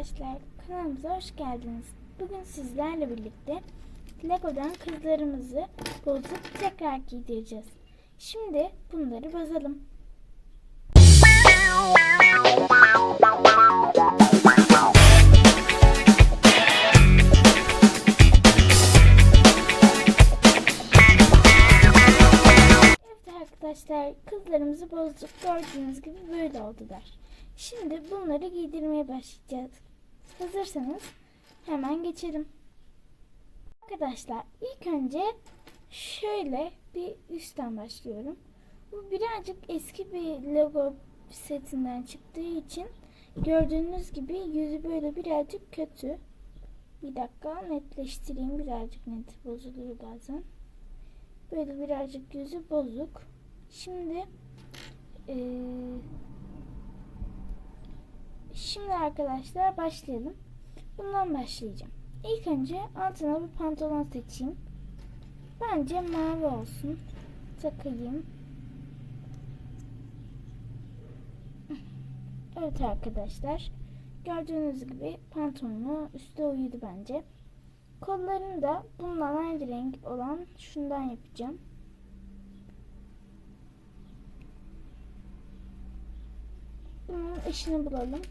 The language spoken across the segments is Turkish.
arkadaşlar, kanalımıza hoş geldiniz. Bugün sizlerle birlikte Lego'dan kızlarımızı bozup tekrar giydireceğiz. Şimdi bunları bozalım. Evet arkadaşlar, kızlarımızı bozduk. Gördüğünüz gibi böyle oldular. Şimdi bunları giydirmeye başlayacağız. Hazırsanız hemen geçelim. Arkadaşlar ilk önce şöyle bir üstten başlıyorum. Bu birazcık eski bir logo setinden çıktığı için gördüğünüz gibi yüzü böyle birazcık kötü. Bir dakika netleştireyim. Birazcık net bozuluyor bazen. Böyle birazcık yüzü bozuk. Şimdi eee Şimdi arkadaşlar başlayalım. Bundan başlayacağım. İlk önce altına bir pantolon seçeyim. Bence mavi olsun. Takayım. Evet arkadaşlar. Gördüğünüz gibi pantolonu üstte uyudu bence. Kollarını da bundan aynı renk olan şundan yapacağım. Bunun eşini bulalım.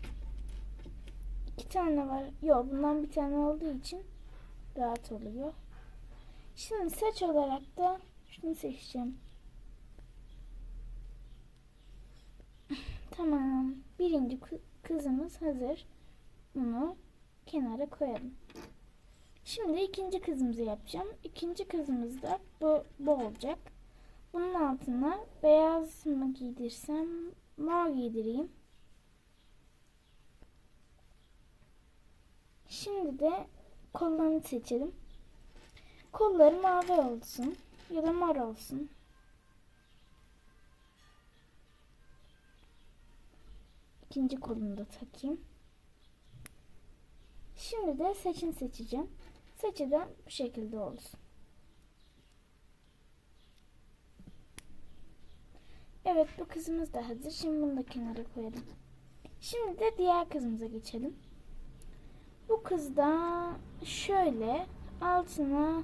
İki tane var. Yok bundan bir tane olduğu için rahat oluyor. Şimdi saç olarak da şunu seçeceğim. Tamam. Birinci kı- kızımız hazır. Bunu kenara koyalım. Şimdi ikinci kızımızı yapacağım. İkinci kızımız da bu, bu olacak. Bunun altına beyaz mı giydirsem mor giydireyim. Şimdi de kollarını seçelim. Kolları mavi olsun ya da mor olsun. İkinci kolunu da takayım. Şimdi de saçını seçeceğim. Saçı da bu şekilde olsun. Evet bu kızımız da hazır. Şimdi bunu da kenara koyalım. Şimdi de diğer kızımıza geçelim. Bu kız da şöyle altına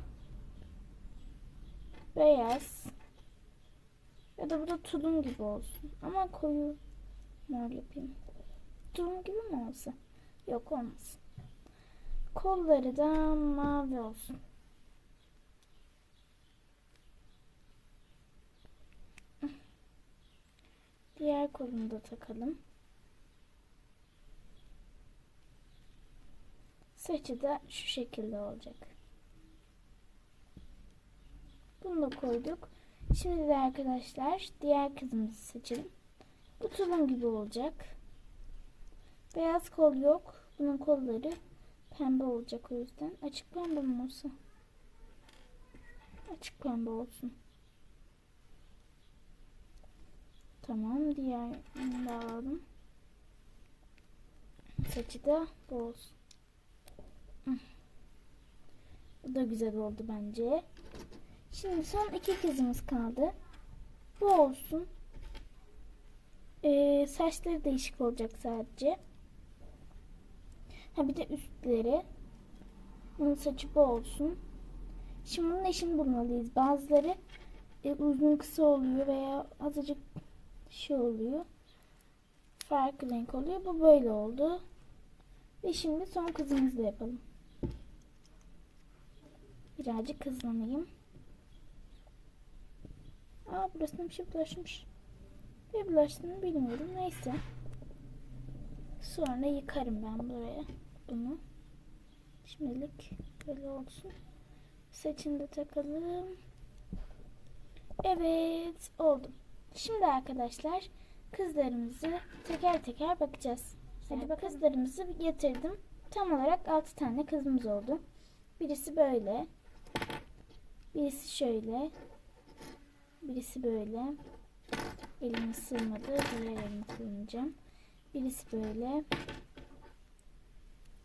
beyaz ya da bu da tulum gibi olsun. Ama koyu mor yapayım. Tulum gibi mi olsa? Yok olmaz. Kolları da mavi olsun. Diğer kolunu da takalım. Saçı da şu şekilde olacak. Bunu da koyduk. Şimdi de arkadaşlar diğer kızımızı seçelim. Bu tulum gibi olacak. Beyaz kol yok. Bunun kolları pembe olacak o yüzden. Açık pembe mi olsa? Açık pembe olsun. Tamam. Diğerini de alalım. Saçı da bu olsun. Bu da güzel oldu bence. Şimdi son iki kızımız kaldı. Bu olsun. Ee, saçları değişik olacak sadece. Ha bir de üstleri. Bunun saçı bu olsun. Şimdi bunun eşini bulmalıyız. Bazıları e, uzun kısa oluyor veya azıcık şey oluyor. Farklı renk oluyor. Bu böyle oldu. Ve şimdi son kızımızı da yapalım. Birazcık hızlanayım. Aa burasına bir şey bulaşmış. Ne bulaştığını bilmiyorum. Neyse. Sonra yıkarım ben buraya bunu. Şimdilik böyle olsun. Saçını da takalım. Evet oldu. Şimdi arkadaşlar kızlarımızı teker teker bakacağız. Hadi bak kızlarımızı getirdim. Tam olarak 6 tane kızımız oldu. Birisi böyle. Birisi şöyle. Birisi böyle. Elime sığmadı. Diğer elimi kullanacağım. Birisi böyle.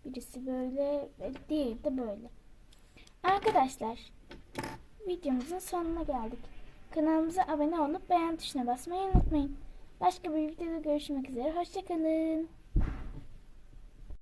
Birisi böyle. Ve diğeri de böyle. Arkadaşlar videomuzun sonuna geldik. Kanalımıza abone olup beğen tuşuna basmayı unutmayın. Başka bir videoda görüşmek üzere. Hoşçakalın.